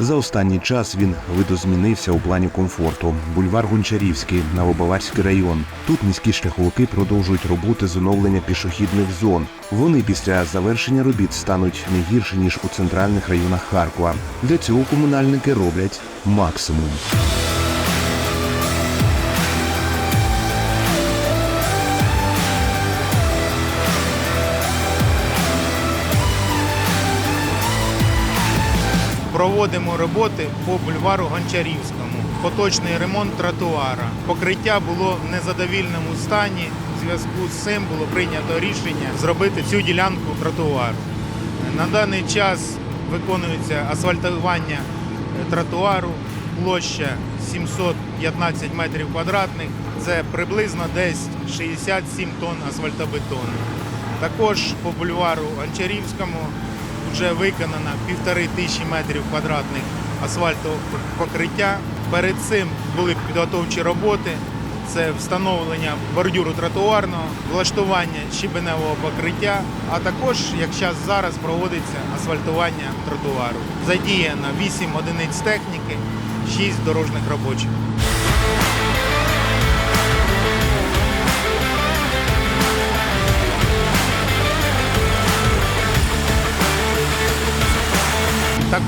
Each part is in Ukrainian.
За останній час він видозмінився у плані комфорту. Бульвар Гончарівський, Новобаварський район. Тут міські шляховики продовжують роботи з оновлення пішохідних зон. Вони після завершення робіт стануть не гірше ніж у центральних районах Харкова. Для цього комунальники роблять максимум. Проводимо роботи по бульвару Гончарівському. Поточний ремонт тротуара. Покриття було в незадовільному стані. В зв'язку з цим було прийнято рішення зробити цю ділянку тротуару. На даний час виконується асфальтування тротуару, площа 715 метрів квадратних. Це приблизно десь 67 тонн асфальтобетону. Також по бульвару Гончарівському вже виконано півтори тисячі метрів квадратних асфальтового покриття. Перед цим були підготовчі роботи. Це встановлення бордюру тротуарного, влаштування щебеневого покриття, а також, як час зараз, проводиться асфальтування тротуару. Задіяно 8 одиниць техніки, 6 дорожніх робочих.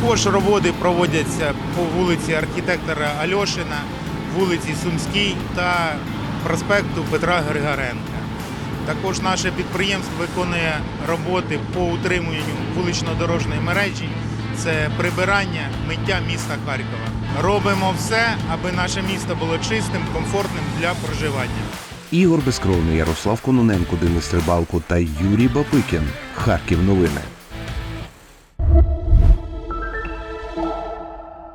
Також роботи проводяться по вулиці архітектора Альошина, вулиці Сумській та проспекту Петра Григоренка. Також наше підприємство виконує роботи по утримуванню вулично-дорожньої мережі. Це прибирання, миття міста Харкова. Робимо все, аби наше місто було чистим, комфортним для проживання. Ігор Безкровний, Ярослав Кононенко, Денис Рибалко та Юрій Бабикін. Харків новини.